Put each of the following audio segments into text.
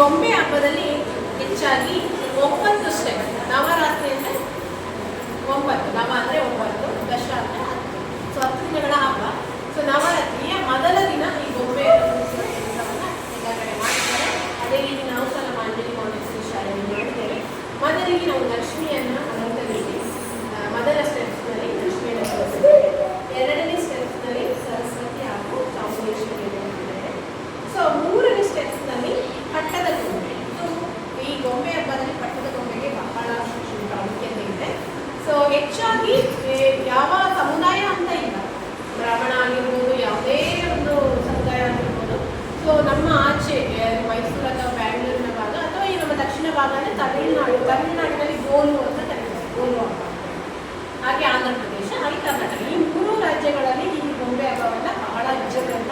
ಗೊಂಬೆ ಹಬ್ಬದಲ್ಲಿ ಹೆಚ್ಚಾಗಿ ಒಂಬತ್ತು ಸ್ಟೆಪ್ ನವರಾತ್ರಿ ಅಂದರೆ ಒಂಬತ್ತು. ನವ ಅಂದರೆ ಒಂಬತ್ತು ದಸರಾ ಅಂದರೆ ಹತ್ತು. ಸೊ ಹತ್ತು ದಿನಗಳ ಹಬ್ಬ. ಸೊ ನವರಾತ್ರಿಯ ಮೊದಲ ದಿನ ಈ ಗೊಂಬೆ ಕೆಲಸವನ್ನು ಎಲ್ಲ ಕಡೆ ಮಾಡ್ತಾರೆ ಅದೇ ರೀತಿ ನಾವು ಸಹ ಮಾಂಡಲಿ ಮಾಡಿ ಶಾಲೆಯಲ್ಲಿ ಮಾಡ್ತೇವೆ ಮೊದಲಿಗೆ ನಾವು ನಮ್ಮ ಆಚೆ ಮೈಸೂರು ಅಥವಾ ಬ್ಯಾಂಗ್ಳೂರಿನ ಭಾಗ ಅಥವಾ ಈ ನಮ್ಮ ದಕ್ಷಿಣ ಭಾಗ ಅಂದರೆ ತಮಿಳುನಾಡು, ತಮಿಳುನಾಡಿನಲ್ಲಿ ಗೋಲು ಅಂತ ಕರೀತಾರೆ, ಗೋಲು ಹಾಗೆ ಆಂಧ್ರ ಪ್ರದೇಶ ಹಾಗೆ ಕರ್ನಾಟಕ ಈ ಮೂರು ರಾಜ್ಯಗಳಲ್ಲಿ ಈ ಗೊಂಬೆ ಹಬ್ಬವನ್ನು ಬಹಳ ವಿಜೃಂಭಣೆ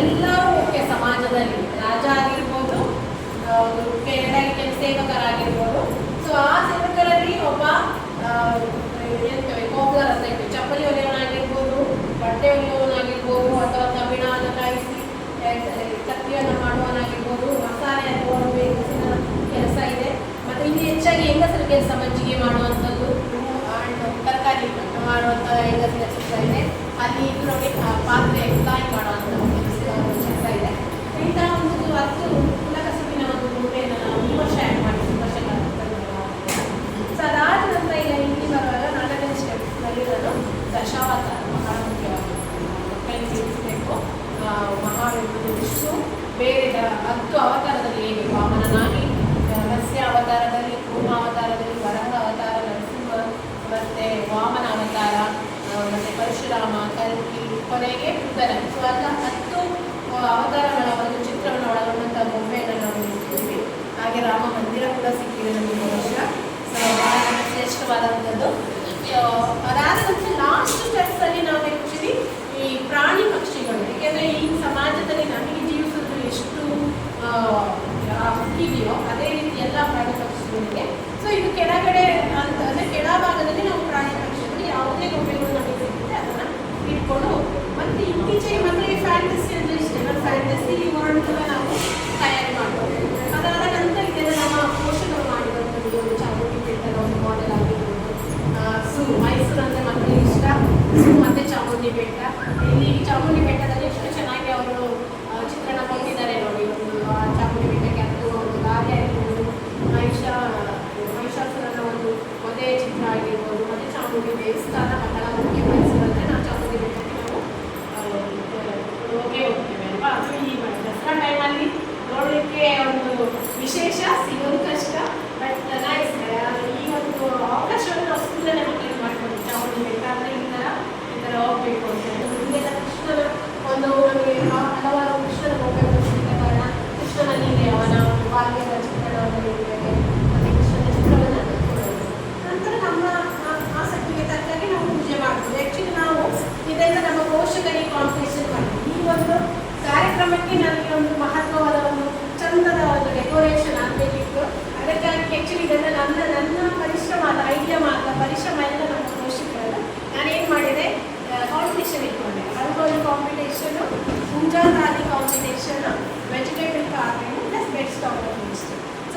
ಎಲ್ಲರೂ ಮುಖ್ಯ ಸಮಾಜದಲ್ಲಿ ರಾಜ ಆಗಿರ್ಬೋದು ಸೇವಕರಾಗಿರ್ಬೋದು. ಸೊ ಆ ಸೇವಕರಲ್ಲಿ ಒಬ್ಬ ಕೋಬ್ಲರ್ ಅಂತ ಇತ್ತು ಚಪ್ಪಲಿ ಹೊಲಿಯವನಾಗಿರ್ಬೋದು ಬಟ್ಟೆ ಹೊಲಿಯವನಾಗಿರ್ಬೋದು ಅಥವಾ ಕಬ್ಬಿಣವನ್ನು ಕಾಯಿಸಿ ಕತ್ತಿಯನ್ನು ಮಾಡುವನಾಗಿರ್ಬೋದು ಮಸಾಲೆ ಹಸುವಿನ ಕೆಲಸ ಇದೆ. ಮತ್ತು ಇಲ್ಲಿ ಹೆಚ್ಚಾಗಿ ಹೆಂಗಸರು ಕೆಲಸ ಮಜ್ಜಿಗೆ ಮಾಡುವಂಥದ್ದು ತರಕಾರಿ ಮಾಡುವಂಥ ಹೆಂಗಸರ ಕೆಲಸ ಇದೆ. ಅಲ್ಲಿ ನೋಡಿ ಪಾತ್ರೆ ಮಹಾವಿಷ್ಣು ವಿಷ್ಣು ಬೇರೆ ಹತ್ತು ಅವತಾರದಲ್ಲಿ ಹೇಗೆ ವಾಮನನಾಗಿ ರಹಸ್ಯ ಅವತಾರದಲ್ಲಿ, ಕೂರ್ಮ ಅವತಾರದಲ್ಲಿ ವರಹ ಅವತಾರ ನರಸಿಂಹ ಮತ್ತೆ ವಾಮನ ಅವತಾರ ಮತ್ತೆ ಪರಶುರಾಮ, ಕಲ್ಕಿ ಕೊನೆಗೆ ಬುದ್ಧನ. ಸೊ ಅಂತ ಹತ್ತು ಅವತಾರಗಳ ಒಂದು ಚಿತ್ರವನ್ನು ಒಳಗೊಂಡಂತಹ ಬೊಮ್ಮೆಯನ್ನು ನಾವು ನೋಡ್ತೀವಿ. ಹಾಗೆ ರಾಮ ಮಂದಿರ ಕೂಡ ಸಿಕ್ಕಿದೆ ನಮಗೆ ವರ್ಷ. ಶ್ರೇಷ್ಠವಾದಂಥದ್ದು ಅದಾದ Thank you.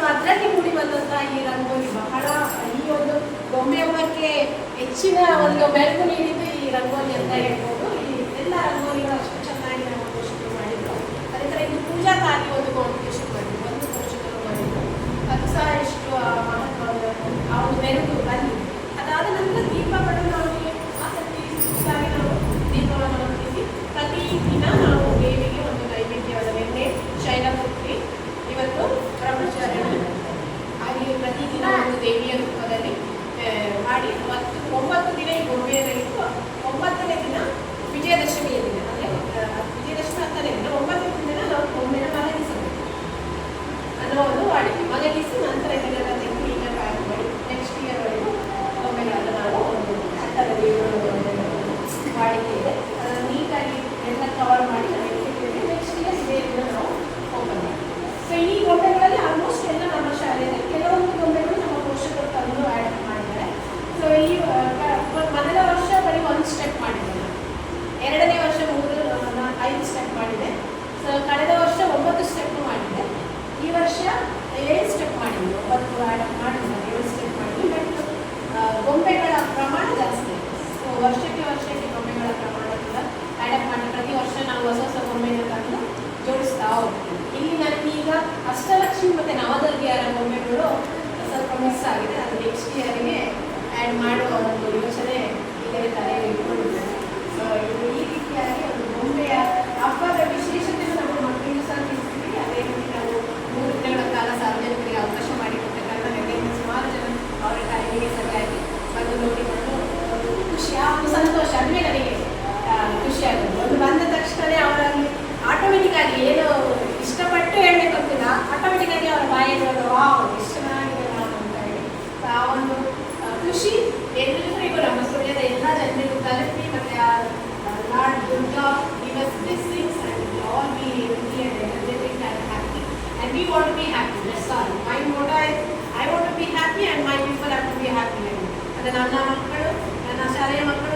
ಸೊ ಅದರಲ್ಲಿ ಮೂಡಿ ಬಂದಂತಹ ಈ ರಂಗೋಲಿ ಬಹಳ, ಈ ಒಂದು ಗೊಂಬೆ ಹಬ್ಬಕ್ಕೆ ಹೆಚ್ಚಿನ ಒಂದು ಬೆಳಕು ನೀಡಿದ್ದು ಈ ರಂಗೋಲಿ ಅಂತ ಹೇಳ್ಬೋದು. ಈ ಎಲ್ಲ ರಂಗೋಲಿಗಳು ಅಷ್ಟು ಚೆನ್ನಾಗಿ ನಾವು ಶುರು ಮಾಡಿದ್ರು. ಅದೇ ಥರ ಇದು ಪೂಜಾ ಕಾರ್ಯ ಒಂದು ಮತ್ತೆ ಮತ್ತು ನವದರ್ಗಿಯರ ಮೂಮೆಂಟ್ಗಳು ಸ್ವಲ್ಪ ಮಿಸ್ ಆಗಿದೆ. ಅದು ನೆಕ್ಸ್ಟ್ ಇಯರಿಗೆ ಆ್ಯಡ್ ಮಾಡುವ ಒಂದು ಯೋಚನೆ ಇಲ್ಲವೇ ತಲೆಯಲ್ಲಿ these things and we all be healthy and energetic and happy. And we want to be happy. That's all. My motto is I want to be happy and my people have to be happy. And then I'm not ನನ್ನ ಶಾಲೆಯ ಮಕ್ಕಳು